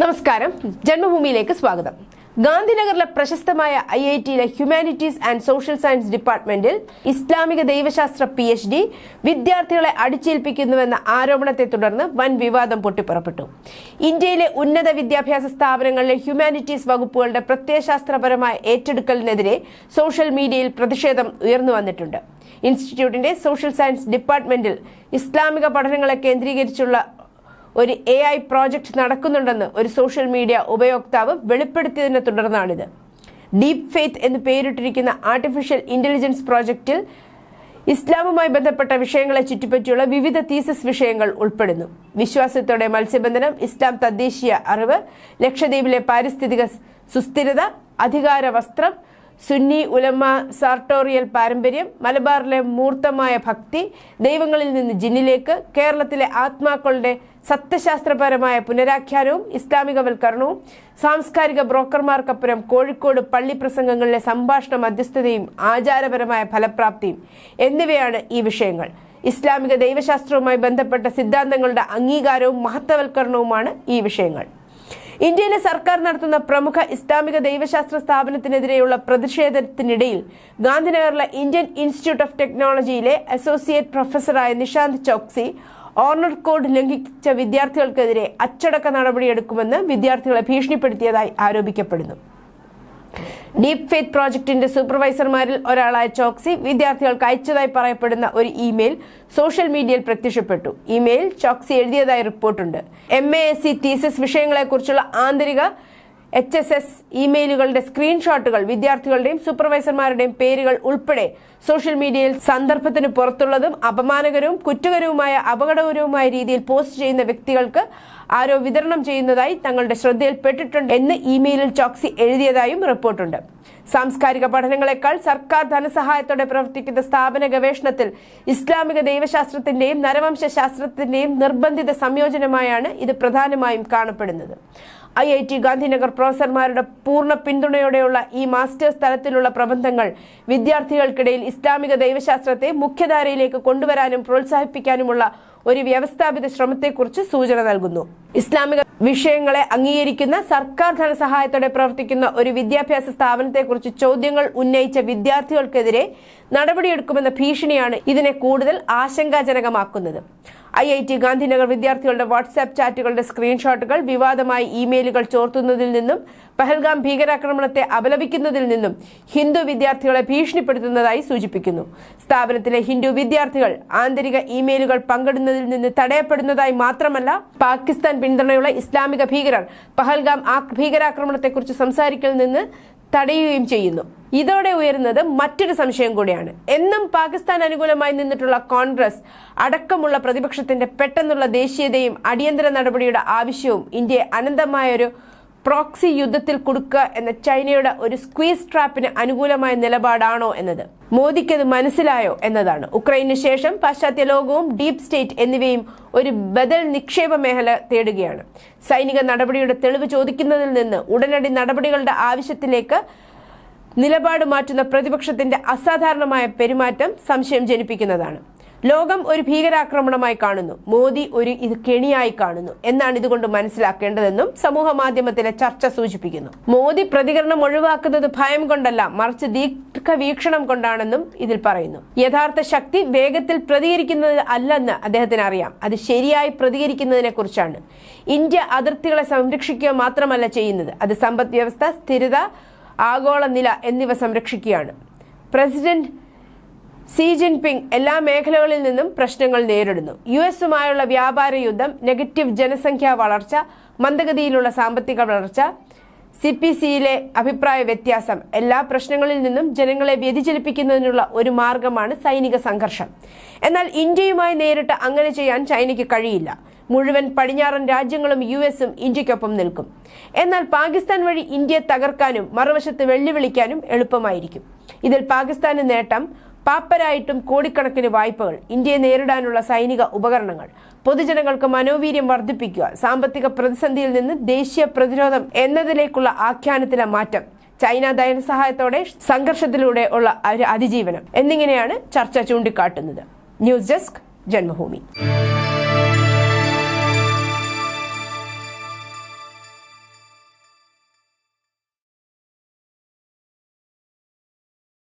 നമസ്കാരം. ജന്മഭൂമിയിലേക്ക് സ്വാഗതം. ഗാന്ധിനഗറിലെ പ്രശസ്തമായ ഐ ഐ ടിയിലെ ഹ്യൂമാനിറ്റീസ് ആൻഡ് സോഷ്യൽ സയൻസ് ഡിപ്പാർട്ട്മെന്റിൽ ഇസ്ലാമിക ദൈവശാസ്ത്ര പി എച്ച് ഡി വിദ്യാർത്ഥികളെ അടിച്ചേൽപ്പിക്കുന്നുവെന്ന ആരോപണത്തെ തുടർന്ന് വൻ വിവാദം പൊട്ടിപ്പുറപ്പെട്ടു. ഇന്ത്യയിലെ ഉന്നത വിദ്യാഭ്യാസ സ്ഥാപനങ്ങളിലെ ഹ്യൂമാനിറ്റീസ് വകുപ്പുകളുടെ പ്രത്യയശാസ്ത്രപരമായ ഏറ്റെടുക്കലിനെതിരെ സോഷ്യൽ മീഡിയയിൽ പ്രതിഷേധം ഉയർന്നു വന്നിട്ടുണ്ട്. ഇൻസ്റ്റിറ്റ്യൂട്ടിന്റെ സോഷ്യൽ സയൻസ് ഡിപ്പാർട്ട്മെന്റിൽ ഇസ്ലാമിക പഠനങ്ങളെ കേന്ദ്രീകരിച്ചുള്ള ഒരു എ ഐ പ്രോജക്റ്റ് നടക്കുന്നുണ്ടെന്ന് ഒരു സോഷ്യൽ മീഡിയ ഉപയോക്താവ് വെളിപ്പെടുത്തിയതിനെ തുടർന്നാണിത്. ഡീപ് ഫെയ്ത്ത് എന്ന് പേരിട്ടിരിക്കുന്ന ആർട്ടിഫിഷ്യൽ ഇന്റലിജൻസ് പ്രോജക്റ്റിൽ ഇസ്ലാമുമായി ബന്ധപ്പെട്ട വിഷയങ്ങളെ ചുറ്റിപ്പറ്റിയുള്ള വിവിധ തീസസ് വിഷയങ്ങൾ ഉൾപ്പെടുന്നു. വിശ്വാസത്തോടെ മത്സ്യബന്ധനം ഇസ്ലാം തദ്ദേശീയ അറിവ് ലക്ഷദ്വീപിലെ പാരിസ്ഥിതിക സുസ്ഥിരത അധികാര വസ്ത്രം സുന്നി ഉലമ സാർട്ടോറിയൽ പാരമ്പര്യം മലബാറിലെ മൂർത്തമായ ഭക്തി ദൈവങ്ങളിൽ നിന്ന് ജിന്നിലേക്ക് കേരളത്തിലെ ആത്മാക്കളുടെ സത്യശാസ്ത്രപരമായ പുനരാഖ്യാനവും ഇസ്ലാമികവൽക്കരണവും സാംസ്കാരിക ബ്രോക്കർമാർക്കപ്പുറം കോഴിക്കോട് പള്ളി പ്രസംഗങ്ങളിലെ സംഭാഷണ മധ്യസ്ഥതയും ആചാരപരമായ ഫലപ്രാപ്തിയും എന്നിവയാണ് ഈ വിഷയങ്ങൾ. ഇസ്ലാമിക ദൈവശാസ്ത്രവുമായി ബന്ധപ്പെട്ട സിദ്ധാന്തങ്ങളുടെ അംഗീകാരവും മഹത്വവൽക്കരണവുമാണ് ഈ വിഷയങ്ങൾ. ഇന്ത്യയിലെ സർക്കാർ നടത്തുന്ന പ്രമുഖ ഇസ്ലാമിക ദൈവശാസ്ത്ര സ്ഥാപനത്തിനെതിരെയുള്ള പ്രതിഷേധത്തിനിടയിൽ ഗാന്ധിനഗറിലെ ഇന്ത്യൻ ഇൻസ്റ്റിറ്റ്യൂട്ട് ഓഫ് ടെക്നോളജിയിലെ അസോസിയേറ്റ് പ്രൊഫസറായ നിഷാന്ത് ചോക്സി ഓണർ കോഡ് ലംഘിച്ച വിദ്യാർത്ഥികൾക്കെതിരെ അച്ചടക്ക നടപടിയെടുക്കുമെന്ന് വിദ്യാർത്ഥികളെ ഭീഷണിപ്പെടുത്തിയതായി ആരോപിക്കപ്പെടുന്നു. ഡീപ് ഫെയ്ത്ത് പ്രോജക്ടിന്റെ സൂപ്പർവൈസർമാരിൽ ഒരാളായ ചോക്സി വിദ്യാർത്ഥികൾക്ക് അയച്ചതായി പറയപ്പെടുന്ന ഒരു ഇമെയിൽ സോഷ്യൽ മീഡിയയിൽ പ്രത്യക്ഷപ്പെട്ടു. ഇമെയിൽ ചോക്സി എഴുതിയതായി റിപ്പോർട്ടുണ്ട്. M A S C thesis വിഷയങ്ങളെക്കുറിച്ചുള്ള ആന്തരിക എച്ച് എസ് എസ് ഇമെയിലുകളുടെ സ്ക്രീൻഷോട്ടുകൾ വിദ്യാർത്ഥികളുടെയും സൂപ്പർവൈസർമാരുടെയും പേരുകൾ ഉൾപ്പെടെ സോഷ്യൽ മീഡിയയിൽ സന്ദർഭത്തിന് പുറത്തുള്ളതും അപമാനകരവും കുറ്റകരവുമായ അപകടകരവുമായ രീതിയിൽ പോസ്റ്റ് ചെയ്യുന്ന വ്യക്തികൾക്ക് ആരോ വിതരണം ചെയ്യുന്നതായി തങ്ങളുടെ ശ്രദ്ധയിൽപ്പെട്ടിട്ടുണ്ട് എന്ന് ഇമെയിലിൽ ചോക്സി എഴുതിയതായും റിപ്പോർട്ടുണ്ട് സാംസ്കാരിക പഠനങ്ങളെക്കാൾ സർക്കാർ ധനസഹായത്തോടെ പ്രവർത്തിക്കുന്ന സ്ഥാപന ഗവേഷണത്തിൽ ഇസ്ലാമിക ദൈവശാസ്ത്രത്തിന്റെയും നരവംശ ശാസ്ത്രത്തിന്റെയും നിർബന്ധിത സംയോജനമായാണ് ഇത് പ്രധാനമായും കാണപ്പെടുന്നത്. ഐ ഐ ടി ഗാന്ധിനഗർ പ്രൊഫസർമാരുടെ പൂർണ പിന്തുണയോടെയുള്ള ഈ മാസ്റ്റേഴ്സ് തലത്തിലുള്ള പ്രബന്ധങ്ങൾ വിദ്യാർത്ഥികൾക്കിടയിൽ ഇസ്ലാമിക ദൈവശാസ്ത്രത്തെ മുഖ്യധാരയിലേക്ക് കൊണ്ടുവരാനും പ്രോത്സാഹിപ്പിക്കാനുമുള്ള ഒരു വ്യവസ്ഥാപിത ശ്രമത്തെക്കുറിച്ച് സൂചന നൽകുന്നു. ഇസ്ലാമിക വിഷയങ്ങളെ അംഗീകരിക്കുന്ന സർക്കാർ ധനസഹായത്തോടെ പ്രവർത്തിക്കുന്ന ഒരു വിദ്യാഭ്യാസ സ്ഥാപനത്തെക്കുറിച്ച് ചോദ്യങ്ങൾ ഉന്നയിച്ച വിദ്യാർത്ഥികൾക്കെതിരെ നടപടിയെടുക്കുമെന്ന ഭീഷണിയാണ് ഇതിനെ കൂടുതൽ ആശങ്കാജനകമാക്കുന്നത്. ഐ ഐ ടി ഗാന്ധിനഗർ വിദ്യാർത്ഥികളുടെ വാട്സാപ്പ് ചാറ്റുകളുടെ സ്ക്രീൻഷോട്ടുകൾ വിവാദമായി ഇമെയിലുകൾ ചോർത്തുന്നതിൽ നിന്നും പഹൽഗാം ഭീകരാക്രമണത്തെ അപലപിക്കുന്നതിൽ നിന്നും ഹിന്ദു വിദ്യാർത്ഥികളെ ഭീഷണിപ്പെടുത്തുന്നതായി സൂചിപ്പിക്കുന്നു. സ്ഥാപനത്തിലെ ഹിന്ദു വിദ്യാർത്ഥികൾ ആന്തരിക ഇമെയിലുകൾ പങ്കിടുന്നതിൽ നിന്ന് തടയപ്പെടുന്നതായി മാത്രമല്ല പാകിസ്ഥാൻ പിന്തുണയുള്ള ഇസ്ലാമിക ഭീകരർ പഹൽഗാം ഭീകരാക്രമണത്തെക്കുറിച്ച് സംസാരിക്കൽ നിന്ന് തടയുകയും ചെയ്യുന്നു. ഇതോടെ ഉയരുന്നത് മറ്റൊരു സംശയം കൂടിയാണ്. എന്നും പാകിസ്ഥാൻ അനുകൂലമായി നിന്നിട്ടുള്ള കോൺഗ്രസ് അടക്കമുള്ള പ്രതിപക്ഷത്തിന്റെ പെട്ടെന്നുള്ള ദേശീയതയും അടിയന്തര നടപടിയുടെ ആവശ്യവും ഇന്ത്യയെ അനന്തമായൊരു പ്രോക്സി യുദ്ധത്തിൽ കൊടുക്കുക എന്ന ചൈനയുടെ ഒരു സ്ക്വീസ് ട്രാപ്പിന് അനുകൂലമായ നിലപാടാണോ എന്നത്? മോദിക്കത് മനസ്സിലായോ എന്നതാണ്. ഉക്രൈനു ശേഷം പാശ്ചാത്യ ലോകവും ഡീപ് സ്റ്റേറ്റ് എന്നിവയും ഒരു ബദൽ നിക്ഷേപ മേഖല തേടുകയാണ്. സൈനിക നടപടിയുടെ തെളിവ് ചോദിക്കുന്നതിൽ നിന്ന് ഉടനടി നടപടികളുടെ ആവശ്യത്തിലേക്ക് നിലപാട് മാറ്റുന്ന പ്രതിപക്ഷത്തിന്റെ അസാധാരണമായ പെരുമാറ്റം സംശയം ജനിപ്പിക്കുന്നതാണ്. ലോകം ഒരു ഭീകരാക്രമണമായി കാണുന്നു. മോദി ഒരു ഇത് കെണിയായി കാണുന്നു. എന്നാണ് ഇതുകൊണ്ട് മനസ്സിലാക്കേണ്ടതെന്നും സമൂഹ മാധ്യമത്തിലെ ചർച്ച സൂചിപ്പിക്കുന്നു. മോദി പ്രതികരണം ഒഴിവാക്കുന്നത് ഭയം കൊണ്ടല്ല മറിച്ച് ദീർഘവീക്ഷണം കൊണ്ടാണെന്നും ഇതിൽ പറയുന്നു. യഥാർത്ഥ ശക്തി വേഗത്തിൽ പ്രതികരിക്കുന്നത് അല്ലെന്ന് അദ്ദേഹത്തിന് അറിയാം. അത് ശരിയായി പ്രതികരിക്കുന്നതിനെ കുറിച്ചാണ് ഇന്ത്യ അതിർത്തികളെ സംരക്ഷിക്കുക മാത്രമല്ല ചെയ്യുന്നത്. അത് സമ്പദ് വ്യവസ്ഥ സ്ഥിരത ആഗോള നില എന്നിവ സംരക്ഷിക്കുകയാണ്. പ്രസിഡന്റ് സി ജിൻപിങ് എല്ലാ മേഖലകളിൽ നിന്നും പ്രശ്നങ്ങൾ നേരിടുന്നു. യു എസുമായുള്ള വ്യാപാര യുദ്ധം നെഗറ്റീവ് ജനസംഖ്യാ വളർച്ച മന്ദഗതിയിലുള്ള സാമ്പത്തിക വളർച്ച സി പി സിയിലെ അഭിപ്രായ വ്യത്യാസം എല്ലാ പ്രശ്നങ്ങളിൽ നിന്നും ജനങ്ങളെ വ്യതിചലിപ്പിക്കുന്നതിനുള്ള ഒരു മാർഗമാണ് സൈനിക സംഘർഷം. എന്നാൽ ഇന്ത്യയുമായി നേരിട്ട് അങ്ങനെ ചെയ്യാൻ ചൈനയ്ക്ക് കഴിയില്ല. മുഴുവൻ പടിഞ്ഞാറൻ രാജ്യങ്ങളും യു എസും ഇന്ത്യക്കൊപ്പം നിൽക്കും. എന്നാൽ പാകിസ്ഥാൻ വഴി ഇന്ത്യയെ തകർക്കാനും മറുവശത്ത് വെല്ലുവിളിക്കാനും എളുപ്പമായിരിക്കും. ഇതിൽ പാകിസ്ഥാന് നേട്ടം പാപ്പരായിട്ടും കോടിക്കണക്കിന് വായ്പകൾ ഇന്ത്യയെ നേരിടാനുള്ള സൈനിക ഉപകരണങ്ങൾ. പൊതുജനങ്ങൾക്ക് മനോവീര്യം വർദ്ധിപ്പിക്കുക സാമ്പത്തിക പ്രതിസന്ധിയിൽ നിന്ന് ദേശീയ പ്രതിരോധം എന്നതിലേക്കുള്ള ആഖ്യാനത്തിലെ മാറ്റം. ചൈന ധനസഹായത്തോടെ സംഘർഷത്തിലൂടെ ഉള്ള അതിജീവനം. എന്നിങ്ങനെയാണ് ചർച്ച ചൂണ്ടിക്കാട്ടുന്നത്. News desk Janmabhumi.